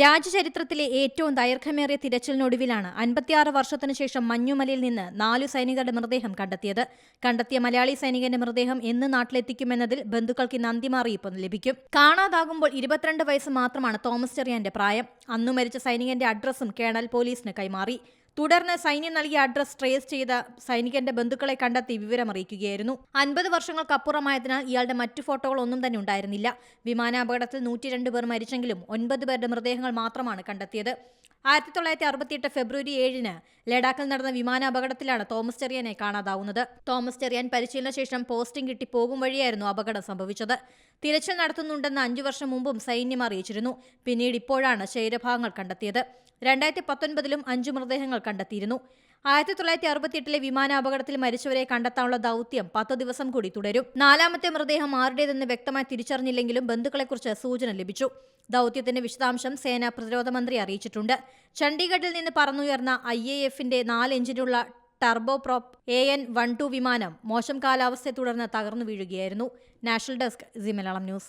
രാജ്യചരിത്രത്തിലെ ഏറ്റവും ദൈർഘ്യമേറിയ തിരച്ചിലിനൊടുവിലാണ് അൻപത്തിയാറ് വർഷത്തിനു ശേഷം മഞ്ഞുമലയിൽ നിന്ന് നാലു സൈനികരുടെ മൃതദേഹം കണ്ടെത്തിയത്. കണ്ടെത്തിയ മലയാളി സൈനികന്റെ മൃതദേഹം എന്ന് നാട്ടിലെത്തിക്കുമെന്നതിൽ ബന്ധുക്കൾക്ക് ഇന്ന് അന്തിമ അറിയിപ്പ് ലഭിക്കും. കാണാതാകുമ്പോൾ ഇരുപത്തിരണ്ട് വയസ്സ് മാത്രമാണ് തോമസ് ചെറിയാന്റെ പ്രായം. അന്നു മരിച്ച സൈനികന്റെ അഡ്രസ്സും കേണൽ പോലീസിന് കൈമാറി. തുടർന്ന് സൈന്യം നൽകിയ അഡ്രസ് ട്രേസ് ചെയ്ത സൈനികന്റെ ബന്ധുക്കളെ കണ്ടെത്തി വിവരമറിയിക്കുകയായിരുന്നു. അൻപത് വർഷങ്ങൾക്കപ്പുറമായതിനാൽ ഇയാളുടെ മറ്റു ഫോട്ടോകൾ ഒന്നും തന്നെ ഉണ്ടായിരുന്നില്ല. വിമാനാപകടത്തിൽ നൂറ്റിരണ്ട് പേർ മരിച്ചെങ്കിലും ഒൻപത് പേരുടെ മൃതദേഹങ്ങൾ മാത്രമാണ് കണ്ടെത്തിയത്. ആയിരത്തി തൊള്ളായിരത്തി അറുപത്തിയെട്ട് ഫെബ്രുവരി ഏഴിന് ലഡാക്കിൽ നടന്ന വിമാനാപകടത്തിലാണ് തോമസ് ചെറിയാനെ കാണാതാവുന്നത്. തോമസ് ചെറിയാൻ പരിശീലന ശേഷം പോസ്റ്റിംഗ് കിട്ടി പോകും വഴിയായിരുന്നു അപകടം സംഭവിച്ചത്. തിരച്ചിൽ നടത്തുന്നുണ്ടെന്ന് അഞ്ചു വർഷം മുമ്പും സൈന്യം അറിയിച്ചിരുന്നു. പിന്നീട് ഇപ്പോഴാണ് ശരീരഭാഗങ്ങൾ കണ്ടെത്തിയത്. രണ്ടായിരത്തി പത്തൊൻപതിലും അഞ്ചു മൃതദേഹങ്ങൾ കണ്ടെത്തിയിരുന്നു. ആയിരത്തി തൊള്ളായിരത്തി അറുപത്തിയെട്ടിലെ വിമാനാപകടത്തിൽ മരിച്ചവരെ കണ്ടെത്താനുള്ള ദൗത്യം പത്ത് ദിവസം കൂടി തുടരും. നാലാമത്തെ മൃതദേഹം ആരുടേതെന്ന് വ്യക്തമായി തിരിച്ചറിഞ്ഞില്ലെങ്കിലും ബന്ധുക്കളെക്കുറിച്ച് സൂചന ലഭിച്ചു. ദൗത്യത്തിന്റെ വിശദാംശം സേന പ്രതിരോധ മന്ത്രി അറിയിച്ചിട്ടുണ്ട്. ചണ്ഡീഗഡിൽ നിന്ന് പറന്നുയർന്ന ഐ എ എഫിന്റെ നാല് എഞ്ചിനുള്ള turbo prop A N one two വിമാനം മോശം കാലാവസ്ഥയെ തുടർന്ന് തകർന്നു വീഴുകയായിരുന്നു. National desk Zee Malayalam news.